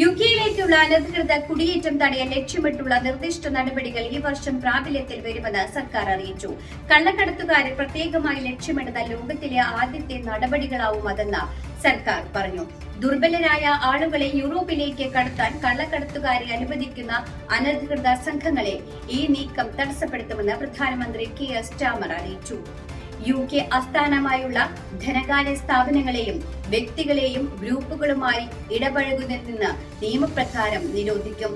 U കെയിലേക്കുള്ള അനധികൃത കുടിയേറ്റം തടയാൻ ലക്ഷ്യമിട്ടുള്ള നിർദ്ദിഷ്ട നടപടികൾ ഈ വർഷം പ്രാബല്യത്തിൽ വരുമെന്ന് സർക്കാർ അറിയിച്ചു. കള്ളക്കടത്തുകാരെ പ്രത്യേകമായി ലക്ഷ്യമിടുന്ന ലോകത്തിലെ ആദ്യത്തെ നടപടികളാവും അതെന്ന് സർക്കാർ പറഞ്ഞു. ദുർബലരായ ആളുകളെ യൂറോപ്പിലേക്ക് കടത്താൻ കള്ളക്കടത്തുകാരെ അനുവദിക്കുന്ന അനധികൃത സംഘങ്ങളെ ഈ നീക്കം തടസ്സപ്പെടുത്തുമെന്ന് പ്രധാനമന്ത്രി കെ എസ് സ്റ്റാമർ അറിയിച്ചു. യു കെ ആസ്ഥാനമായുള്ള ധനകാര്യ സ്ഥാപനങ്ങളെയും വ്യക്തികളെയും ഗ്രൂപ്പുകളുമായി ഇടപഴകുന്നതിൽ നിന്ന് നിയമപ്രകാരം നിരോധിക്കും.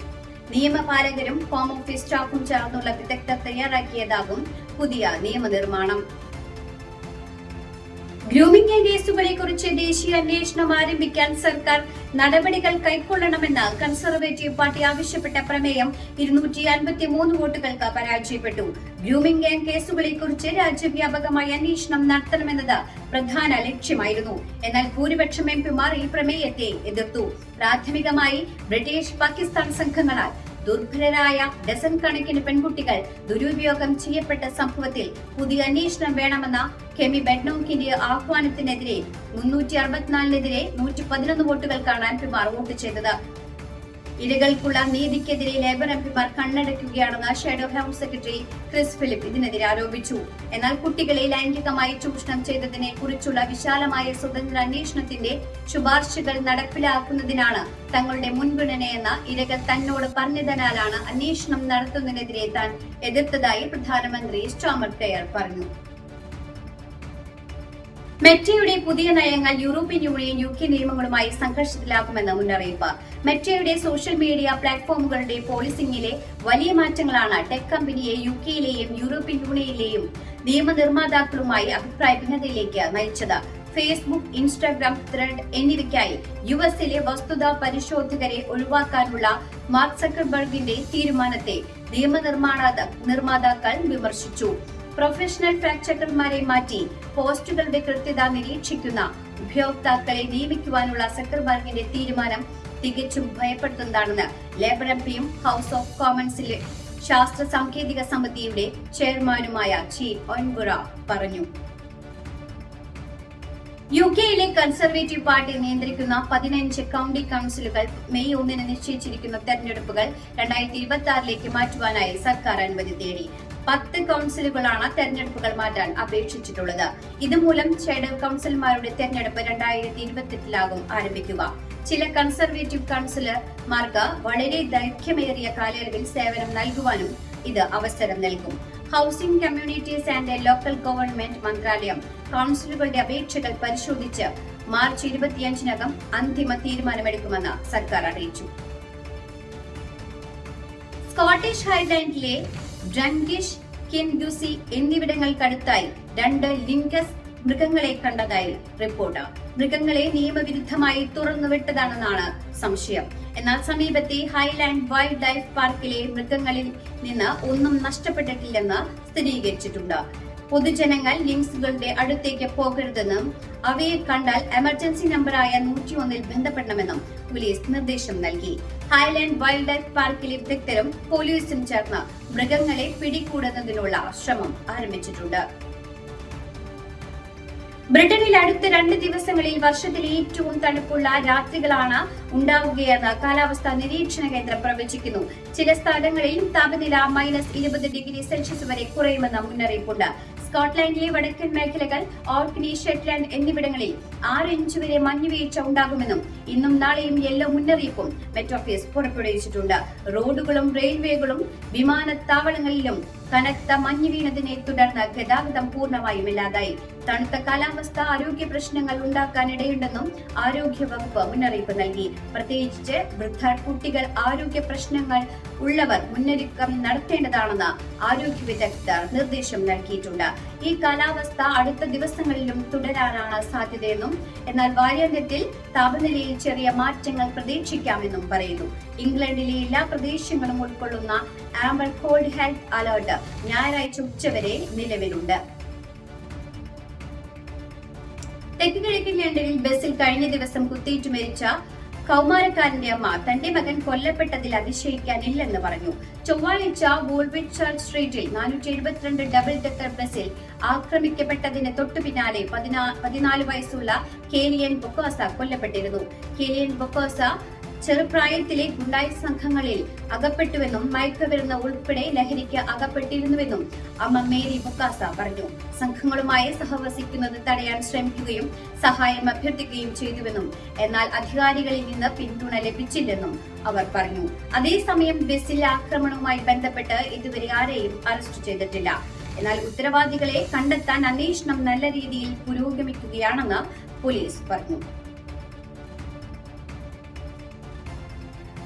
നിയമപാലകരും ഹോം ഓഫീസ് സ്റ്റാഫും ചേർന്നുള്ള വിദഗ്ധർ തയ്യാറാക്കിയതാകും പുതിയ നിയമനിർമ്മാണം. ഗ്രൂമിംഗ് കേസുകളെ കുറിച്ച് ദേശീയ അന്വേഷണം ആരംഭിക്കാൻ സർക്കാർ നടപടികൾ കൈക്കൊള്ളണമെന്ന് കൺസർവേറ്റീവ് പാർട്ടി ആവശ്യപ്പെട്ട പ്രമേയം ഇരുന്നൂറ്റി അൻപത്തി മൂന്ന് വോട്ടുകൾക്ക് പരാജയപ്പെട്ടു. ഗ്രൂമിംഗ് ഗാങ് കേസുകളെ കുറിച്ച് രാജ്യവ്യാപകമായി അന്വേഷണം നടത്തണമെന്നത് പ്രധാന ലക്ഷ്യമായിരുന്നു. എന്നാൽ ഭൂരിപക്ഷം എം പിമാർ ഈ പ്രമേയത്തെ എതിർത്തു. പ്രാഥമികമായി ബ്രിട്ടീഷ് പാകിസ്ഥാൻ സംഘങ്ങളാൽ ദുർബലരായ ഡസൻ കണക്കിന് പെൺകുട്ടികൾ ദുരുപയോഗം ചെയ്യപ്പെട്ട സംഭവത്തിൽ പുതിയ അന്വേഷണം വേണമെന്ന കെമി ബെഡ്നോക്കിന്റെ ആഹ്വാനത്തിനെതിരെ മുന്നൂറ്റി അറുപത്തിനാലിനെതിരെ നൂറ്റി പതിനൊന്ന് വോട്ടുകൾക്കാണ് എംപിമാർ വോട്ട് ചെയ്തത്. ഇരകൾക്കുള്ള നീതിക്കെതിരെ ലേബർ എംപിമാർ കണ്ണടയ്ക്കുകയാണെന്ന് shadow home secretary Chris Philp ഇതിനെതിരെ ആരോപിച്ചു. എന്നാൽ കുട്ടികളെ ലൈംഗികമായി ചൂഷണം ചെയ്തതിനെ കുറിച്ചുള്ള വിശാലമായ സ്വതന്ത്ര അന്വേഷണത്തിന്റെ ശുപാർശകൾ നടപ്പിലാക്കുന്നതിനാണ് തങ്ങളുടെ മുൻഗണനയെന്ന ഇരകൾ തന്നോട് പറഞ്ഞതിനാലാണ് അന്വേഷണം നടത്തുന്നതിനെതിരെ താൻ എതിർത്തതായി പ്രധാനമന്ത്രി സ്റ്റോമർ ടെയർ പറഞ്ഞു. മെറ്റയുടെ പുതിയ നയങ്ങൾ യൂറോപ്യൻ യൂണിയൻ യു കെ നിയമങ്ങളുമായി സംഘർഷത്തിലാക്കുമെന്ന് മുന്നറിയിപ്പ്. മെറ്റയുടെ സോഷ്യൽ മീഡിയ പ്ലാറ്റ്ഫോമുകളുടെ പോളിസിംഗിലെ വലിയ മാറ്റങ്ങളാണ് ടെക് കമ്പനിയെ യു കെയിലെയും യൂറോപ്യൻ യൂണിയനിലെയും നിയമനിർമ്മാതാക്കളുമായി അഭിപ്രായ ഭിന്നതയിലേക്ക് നയിച്ചത്. ഫേസ്ബുക്ക് ഇൻസ്റ്റാഗ്രാം ത്രെഡ് എന്നിവയ്ക്കായി യു എസിലെ വസ്തുതാ പരിശോധകരെ ഒഴിവാക്കാനുള്ള മാർക്ക് സക്കർബർഗിന്റെ തീരുമാനത്തെ നിയമനിർമ്മാണ നിർമ്മാതാക്കൾ വിമർശിച്ചു. പ്രൊഫഷണൽ ഫാക്ട് ചെക്കർമാരെ മാറ്റി പോസ്റ്റുകളുടെ കൃത്യത നിരീക്ഷിക്കുന്ന ഉപയോക്താക്കളെ നിയമിക്കുവാനുള്ള സക്കർബർഗിന്റെ തീരുമാനം തികച്ചും ഭയപ്പെടുത്തുന്നതാണെന്ന് ലേബർ എം പിയും ഹൌസ് ഓഫ് കോമൺസിലെ ശാസ്ത്ര സാങ്കേതിക സമിതിയുടെ ചെയർമാനുമായ ചി ഒൻബുറ പറഞ്ഞു. യു കെയിലെ കൺസർവേറ്റീവ് പാർട്ടി നിയന്ത്രിക്കുന്ന പതിനഞ്ച് കൌണ്ടി കൌൺസിലുകൾ മെയ് ഒന്നിന് നിശ്ചയിച്ചിരിക്കുന്ന തെരഞ്ഞെടുപ്പുകൾ രണ്ടായിരത്തി ഇരുപത്തി ആറിലേക്ക് മാറ്റുവാനായി സർക്കാർ അനുമതി തേടി. പത്ത് കൌൺസിലുകളാണ് തെരഞ്ഞെടുപ്പുകൾ മാറ്റാൻ അപേക്ഷിച്ചിട്ടുള്ളത്. ഇതുമൂലം ചേഡർ കൌൺസിലർമാരുടെ തെരഞ്ഞെടുപ്പ് രണ്ടായിരത്തി ഇരുപത്തെട്ടിലാകും ആരംഭിക്കുക. ചില കൺസർവേറ്റീവ് കൗൺസിലർമാർക്ക് വളരെ ദൈർഘ്യമേറിയ കാലയളവിൽ സേവനം നൽകുവാനും ഇത് അവസരം നൽകും. Housing communities and local government മന്ത്രാലയം കൌൺസിലുകളുടെ അപേക്ഷകൾ പരിശോധിച്ച് മാർച്ച് ഇരുപത്തിയഞ്ചിനകം അന്തിമ തീരുമാനമെടുക്കുമെന്ന് സർക്കാർ അറിയിച്ചു. സ്കോട്ടിഷ് ഹൈലാൻഡിലെ ഡ്രങ്കിഷ് കിൻഗുസി എന്നിവിടങ്ങൾക്കടുത്തായി രണ്ട് ലിംഗസ് മൃഗങ്ങളെ കണ്ടതായി റിപ്പോർട്ട്. മൃഗങ്ങളെ നിയമവിരുദ്ധമായി തുറന്നുവിട്ടതാണെന്നാണ് സംശയം. എന്നാൽ സമീപത്തെ ഹൈലാൻഡ് വൈൽഡ് ലൈഫ് പാർക്കിലെ മൃഗങ്ങളിൽ നിന്ന് ഒന്നും നഷ്ടപ്പെട്ടിട്ടില്ലെന്ന് സ്ഥിരീകരിച്ചിട്ടുണ്ട്. പൊതുജനങ്ങൾ ലിങ്സുകളുടെ അടുത്തേക്ക് പോകരുതെന്നും അവയെ കണ്ടാൽ എമർജൻസി നമ്പറായ നൂറ്റി ഒന്നിൽ ബന്ധപ്പെടണമെന്നും പോലീസ് നിർദ്ദേശം നൽകി. ഹൈലാൻഡ് വൈൽഡ് ലൈഫ് പാർക്കിലെ വിദഗ്ധരും പോലീസും ചേർന്ന് മൃഗങ്ങളെ പിടികൂടുന്നതിനുള്ള ശ്രമം ആരംഭിച്ചിട്ടുണ്ട്. ബ്രിട്ടനിൽ അടുത്ത രണ്ട് ദിവസങ്ങളിൽ വർഷത്തിലെ ഏറ്റവും തണുപ്പുള്ള രാത്രികളാണ് ഉണ്ടാവുകയെന്ന് കാലാവസ്ഥാ നിരീക്ഷണ കേന്ദ്രം പ്രവചിക്കുന്നു. ചില സ്ഥലങ്ങളിൽ താപനില മൈനസ് ഇരുപത് ഡിഗ്രി സെൽഷ്യസ് വരെ കുറയുമെന്ന മുന്നറിയിപ്പുണ്ട്. സ്കോട്ട്ലാൻഡിലെ വടക്കൻ മേഖലകൾ ഓർക്കിനി ഷെറ്റ്ലാൻഡ് എന്നിവിടങ്ങളിൽ ആറ് ഇഞ്ച് വരെ മഞ്ഞുവീഴ്ച ഉണ്ടാകുമെന്നും ഇന്നും നാളെയും യെല്ലോ മുന്നറിയിപ്പും മെറ്റ് ഓഫീസ് പുറപ്പെടുവിച്ചിട്ടുണ്ട്. റോഡുകളും റെയിൽവേകളും വിമാനത്താവളങ്ങളിലും കനത്ത മഞ്ഞ് വീണതിനെ തുടർന്ന് ഗതാഗതം പൂർണമായും ഇല്ലാതായി. തണുത്ത കാലാവസ്ഥ ആരോഗ്യ പ്രശ്നങ്ങൾ ഉണ്ടാക്കാനിടയുണ്ടെന്നും ആരോഗ്യ വകുപ്പ് മുന്നറിയിപ്പ് നൽകി. പ്രത്യേകിച്ച് വൃദ്ധ കുട്ടികൾ ആരോഗ്യ പ്രശ്നങ്ങൾ ഉള്ളവർ മുന്നൊരുക്കം നടത്തേണ്ടതാണെന്ന് ആരോഗ്യ വിദഗ്ധർ നിർദ്ദേശം നൽകിയിട്ടുണ്ട്. ഈ കാലാവസ്ഥ അടുത്ത ദിവസങ്ങളിലും തുടരാനാണ് സാധ്യതയെന്നും എന്നാൽ വാരാന്ത്യത്തിൽ താപനിലയിൽ ചെറിയ മാറ്റങ്ങൾ പ്രതീക്ഷിക്കാമെന്നും പറയുന്നു. ഇംഗ്ലണ്ടിലെ എല്ലാ പ്രദേശങ്ങളും ഉൾക്കൊള്ളുന്ന ആംബർ കോൾഡ് ഹെൽത്ത് അലർട്ട് ഞായറാഴ്ച ഉച്ചവരെ നിലവിലുണ്ട്. തെക്ക് കിഴക്കൻ ലണ്ടനിൽ ബസ്സിൽ കഴിഞ്ഞ ദിവസം കുത്തിയിട്ട് മരിച്ച കൗമാരക്കാരന്റെ അമ്മ തന്റെ മകൻ കൊല്ലപ്പെട്ടതിൽ അതിശയിക്കാനില്ലെന്ന് പറഞ്ഞു. ചൊവ്വാഴ്ച വോൾവിറ്റ് ചർച്ച് സ്ട്രീറ്റിൽ നാനൂറ്റി എഴുപത്തിരണ്ട് ഡബിൾ ഡെക്കർ ബസിൽ ആക്രമിക്കപ്പെട്ടതിന് തൊട്ടു പിന്നാലെ പതിനാ- പതിനാല് വയസ്സുള്ള കേലിയൻ ബൊക്കോസ കൊല്ലപ്പെട്ടിരുന്നു. കേലിയൻ ബൊക്കോസ ചെറുപ്രായത്തിലെ ഗുണ്ടായി സംഘങ്ങളിൽ അകപ്പെട്ടുവെന്നും മയക്കുമരുന്ന് ഉൾപ്പെടെ ലഹരിക്ക് അകപ്പെട്ടിരുന്നുവെന്നും അമ്മ മേരി ബുക്കാസ പറഞ്ഞു. സംഘങ്ങളുമായി സഹവസിക്കുന്നത് തടയാൻ ശ്രമിക്കുകയും സഹായം അഭ്യർത്ഥിക്കുകയും ചെയ്തുവെന്നും എന്നാൽ അധികാരികളിൽ നിന്ന് പിന്തുണ ലഭിച്ചില്ലെന്നും അവർ പറഞ്ഞു. അതേസമയം ബസിൽ ആക്രമണവുമായി ബന്ധപ്പെട്ട് ഇതുവരെ ആരെയും അറസ്റ്റ് ചെയ്തിട്ടില്ല. എന്നാൽ ഉത്തരവാദികളെ കണ്ടെത്താൻ അന്വേഷണം നല്ല രീതിയിൽ പുരോഗമിക്കുകയാണെന്ന് പോലീസ് പറഞ്ഞു.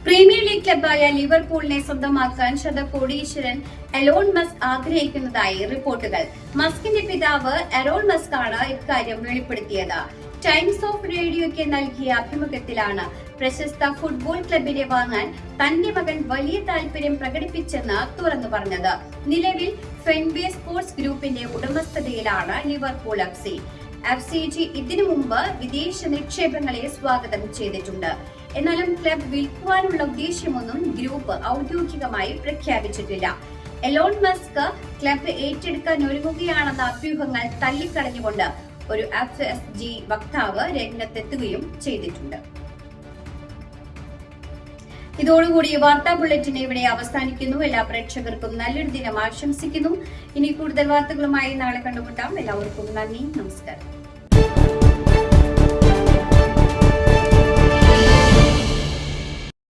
പ്രീമിയർ ലീഗ് ക്ലബായ ലിവർപൂളിനെ സ്വന്തമാക്കാൻ ശതകോടീശ്വരൻ എലോൺ മസ്ക് ആഗ്രഹിക്കുന്നതായി റിപ്പോർട്ടുകൾ. മസ്കിന്റെ പിതാവ് എറോൺ മസ്ക് ആണ് ഇക്കാര്യം വെളിപ്പെടുത്തിയത്. ടൈംസ് ഓഫ് റേഡിയോയ്ക്ക് നൽകിയ അഭിമുഖത്തിലാണ് പ്രശസ്ത ഫുട്ബോൾ ക്ലബിനെ വാങ്ങാൻ തന്റെ മകൻ വലിയ താല്പര്യം പ്രകടിപ്പിച്ചെന്ന് തുറന്നു പറഞ്ഞത്. നിലവിൽ ഫെൻബേ സ്പോർട്സ് ഗ്രൂപ്പിന്റെ ഉടമസ്ഥതയിലാണ് Liverpool F C. F C G ഇതിനു മുമ്പ് വിദേശ നിക്ഷേപങ്ങളെ സ്വാഗതം ചെയ്തിട്ടുണ്ട്. എന്നാലും ക്ലബ് വിൽക്കുവാനുള്ള ഉദ്ദേശ്യമൊന്നും ഗ്രൂപ്പ് ഔദ്യോഗികമായി പ്രഖ്യാപിച്ചിട്ടില്ല. എലോൺ മസ്ക് ക്ലബ് ഏറ്റെടുക്കാൻ ഒരുങ്ങുകയാണെന്ന അഭ്യൂഹങ്ങൾ തള്ളിക്കളഞ്ഞുകൊണ്ട് ഒരു എഫ് എസ് ജി വക്താവ് രംഗത്തെത്തുകയും ചെയ്തിട്ടുണ്ട്. ഇതോടുകൂടി വാർത്താ ബുള്ളറ്റിൻ ഇവിടെ അവസാനിക്കുന്നു. എല്ലാ പ്രേക്ഷകർക്കും നല്ലൊരു ദിനം ആശംസിക്കുന്നു. ഇനി കൂടുതൽ വാർത്തകളുമായി നാളെ കണ്ടുമുട്ടാം. എല്ലാവർക്കും നന്ദി നമസ്കാരം.